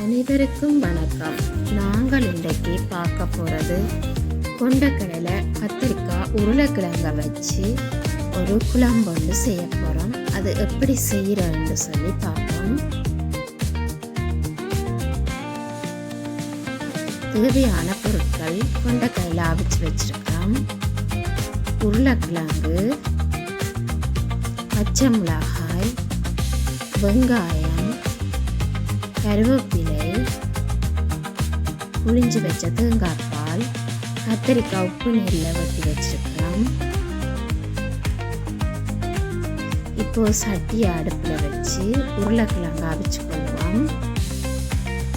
அனைவருக்கும் வணக்கம். நாங்கள் இன்றைக்கு பார்க்க போகிறது கொண்டக்கடலை கத்திரிக்காய் உருளைக்கிழங்க வச்சு ஒரு குழம்பு ஒன்று செய்ய போகிறோம் அது எப்படி செய்கிறோன்னு சொல்லி பார்ப்போம். தேவையான பொருட்கள் கொண்டக்கடலை அவிச்சு வச்சுருக்கோம் உருளைக்கிழங்கு பச்சை மிளகாய் வெங்காயம் கருவேப்பிலை புளிஞ்சு வச்ச தேங்காய் பால் கத்திரிக்காய் உப்பு நீரில் வெட்டி வச்சிருக்கிறோம். இப்போ சட்டியை அடுப்பில் வச்சு உருளைக்கிழங்கு அவிச்சு கொள்வோம்.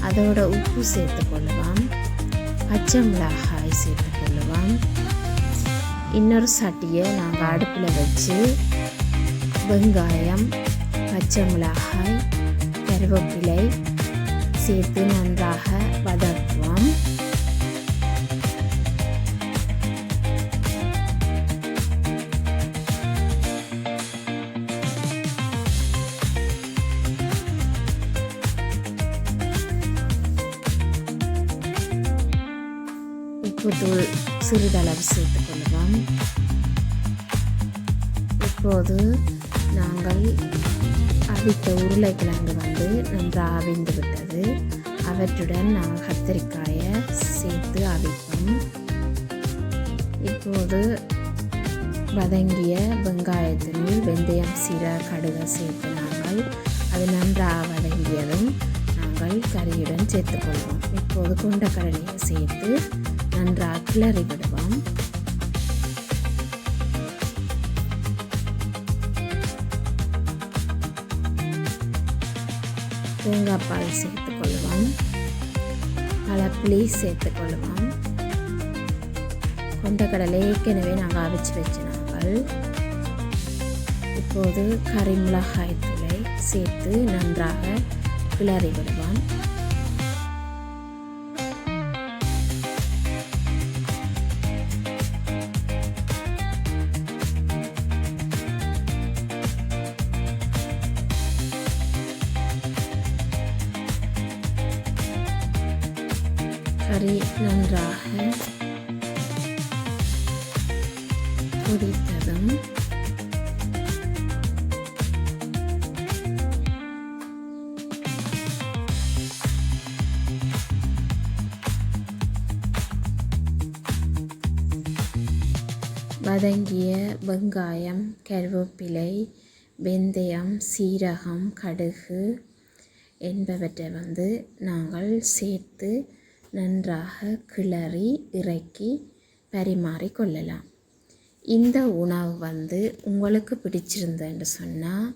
அதோட உப்பு சேர்த்து கொள்வோம். பச்சை மிளகாய் சேர்த்து கொள்வோம். இன்னொரு சட்டியை நாங்கள் அடுப்பில் வச்சு வெங்காயம் பச்சை மிளகாய் கருவேப்பிலை சேர்த்து நன்றாக வதக்குவோம். உப்புத்தூள் சிறிதளவு சேர்த்துக் கொள்ளலாம் இப்போது நாங்கள் அவித்த உருளைக்கிழங்கு வந்து நன்றாக அவிந்து விட்டது. அவற்றுடன் நாங்கள் கத்திரிக்காயை சேர்த்து அவிப்போம். இப்போது வதங்கிய வெங்காயத்தினுள் வெந்தயம் சீரக கடுகை சேர்த்து நாங்கள் அது நன்றாக வதங்கியதும் நாங்கள் கறியுடன் சேர்த்துக்கொள்வோம். இப்போது கொண்டக்கடலையை சேர்த்து நன்றாக கிளறி விடுவோம் தேங்காய் பால் சேர்த்துக்கொள்வோம். பழப்புளி சேர்த்துக்கொள்வோம். கொண்டக்கடலை ஏற்கனவே நாங்கள் அவிச்சு வச்சு நாங்கள் இப்போது கறி மிளகாய் தூளை சேர்த்து நன்றாக கிளறி விடுவோம் கறி நன்றாக கொதித்ததும் வதங்கிய வெங்காயம் கருவேப்பிலை வெந்தயம் சீரகம் கடுகு என்பவற்றை வந்து நாங்கள் சேர்த்து நன்றாக கிளறி இறக்கி பரிமாறி கொள்ளலாம். இந்த உணவு வந்து உங்களுக்கு பிடிச்சிருந்தேன்னு சொன்னால்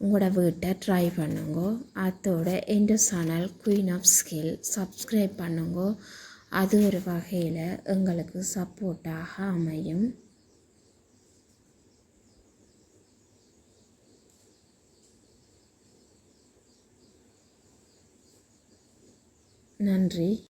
உங்களோட வீட்டை ட்ரை பண்ணுங்க. அதோட எந்த channel queen of skill subscribe பண்ணுங்க. அது ஒரு வகையில் எங்களுக்கு சப்போர்ட்டாக அமையும். நன்றி.